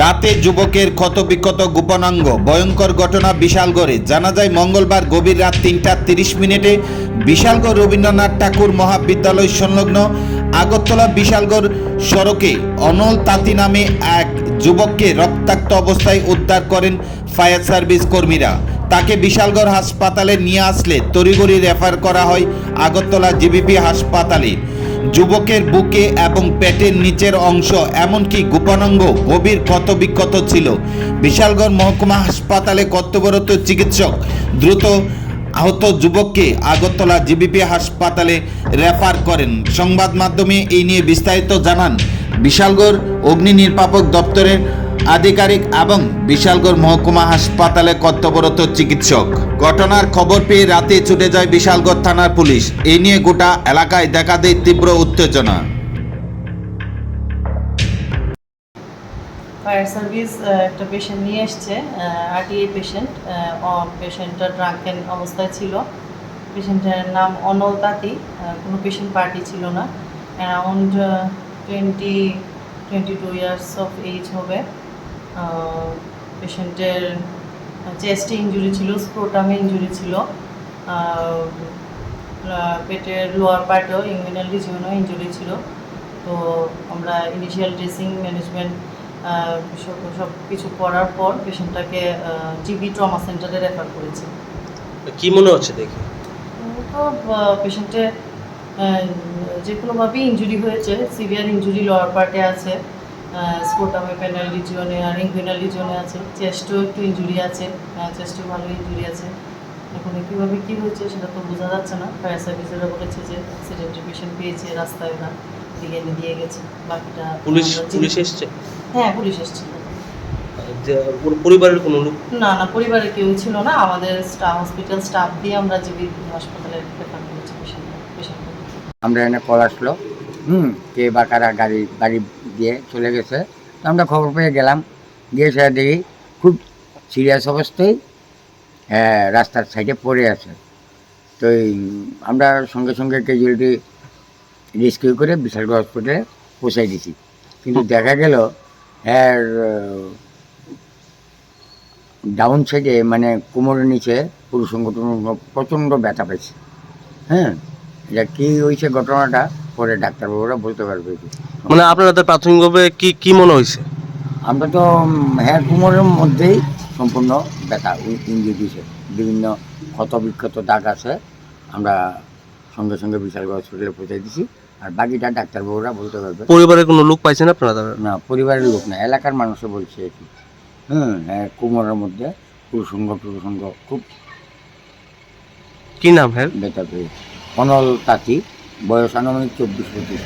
রাতে যুবকের ক্ষতবিক্ষত গোপনাঙ্গ, ভয়ঙ্কর ঘটনা বিশালগড়ে। জানা যায়, মঙ্গলবার গভীর রাত তিনটা তিরিশ মিনিটে বিশালগড় রবীন্দ্রনাথ ঠাকুর মহাবিদ্যালয় সংলগ্ন আগরতলা বিশালগড় সড়কে অনল তাঁতি নামে এক যুবককে রক্তাক্ত অবস্থায় উদ্ধার করেন ফায়ার সার্ভিস কর্মীরা। তাকে বিশালগড় হাসপাতালে নিয়ে আসলে তড়িঘড়ি রেফার করা হয় আগরতলা জিবিপি হাসপাতালে। যুবকের বুকে এবং পেটের নিচের অংশ, এমনকি গোপনাঙ্গ, গভীর ক্ষতবিক্ষত ছিল। বিশালগড় মহকুমা হাসপাতালে কর্তব্যরত চিকিৎসক দ্রুত আহত যুবককে আগরতলা জিবিপি হাসপাতালে রেফার করেন। সংবাদ মাধ্যমে এই নিয়ে বিস্তারিত জানান বিশালগড় অগ্নি নির্বাপক দপ্তরের আধিকারিক এবং বিশালগড় মহকুমা হাসপাতালে কর্তব্যরত চিকিৎসক। ঘটনার খবর পেয়ে রাতে ছুটে যায় বিশালগড় থানার পুলিশ। এই নিয়ে গোটা এলাকায় দেখা দেয় তীব্র উত্তেজনা। ফায়ার সার্ভিস একটা পেশেন্ট নিয়ে এসছে আরটিএ পেশেন্ট পেশেন্টটা ড্রাঙ্কেন অবস্থায় ছিল। পেশেন্টের নাম অনল তাঁতি কোনো পেশেন্ট পার্টি ছিল না। Around twenty twenty two years of age হবে। পেশেন্টের চেস্টে ইঞ্জুরি ছিল স্ক্রোটামে ইঞ্জুরি ছিল পেটের লোয়ার পার্টেও ইংমিনাল রিজিয়নেও ইঞ্জুরি ছিল। তো আমরা ইনিশিয়াল ড্রেসিং ম্যানেজমেন্ট সব সব কিছু করার পর পেশেন্টটাকে জিবি ট্রমা সেন্টারে রেফার করেছি। কি মনে হচ্ছে দেখি? তো পেশেন্টের যে কোনোভাবেই ইঞ্জুরি হয়েছে সিভিয়ার ইঞ্জুরি লোয়ার পার্টে আছে। স্পোটামে পেনাল রিজিয়নে আর ইনগুইনাল রিজিয়নে আছে। চেস্টেও একটু ইঞ্জুরি আছে। চেস্টেও ভালো ইঞ্জুরি আছে। এখন কীভাবে কী হয়েছে সেটা তো বোঝা যাচ্ছে না। ফায়ার সার্ভিসেরা বলেছে যে অ্যাক্সিডেন্টের পেশেন্ট পেয়েছে রাস্তায় ওরা দিকে এনে দিয়ে গেছে। বাকিটা পুলিশ পুলিশ এসছে? হ্যাঁ পুলিশ এসেছিল পরিবারের কোনো লোক? না না পরিবারে কেউ ছিল না। আমাদের স্টাফ হসপিটাল স্টাফ দিয়ে আমরা জিবি হাসপাতালে রেফার করেছি পেশেন্ট পেশেন্টকে আমরা এনে কল আসলো। হুম। কে বা কারা গাড়ি গাড়ি দিয়ে চলে গেছে। তো আমরা খবর পেয়ে গেলাম। গিয়ে সেটা দেখি খুব সিরিয়াস অবস্থায় হ্যাঁ, রাস্তার সাইডে পড়ে আছে। তো আমরা সঙ্গে সঙ্গে ক্যাজুয়ালিটি রেস্কিউ করে বিশালগড় হসপিটালে পৌঁছাই দিছি। কিন্তু দেখা গেল এর ডাউন সাইডে মানে কোমরের নিচে পুরুষ সংগঠন প্রচণ্ড ব্যথা পেয়েছে হ্যাঁ? এটা কী হয়েছে ঘটনাটা? পরে ডাক্তারবাবুরা বলতে পারবে মানে আপনাদের প্রাথমিকভাবে কি কি মনে হয়েছে? আমরা তো হ্যাঁ কোমরের মধ্যেই সম্পূর্ণ ব্যথা ইঞ্জুরি দিয়েছে বিভিন্ন ক্ষত বিক্ষত দাগ আছে আমরা সঙ্গে সঙ্গে বিশালগড় হসপিটালে পৌঁছে দিছি। আর বাকিটা ডাক্তারবাবুরা বলতে পারবে। পরিবারের কোনো লোক পাইছেন আপনারা? না পরিবারের লোক না এলাকার মানুষও বলছে আর কি। হুম হ্যাঁ কুমোরের মধ্যে পুরুষঙ্গ টুরুসঙ্গ খুব কি নাম হ্যাঁ? পেয়েছে। অনল তাঁতি। বয়স আনুমানিক চব্বিশ পঁচিশ।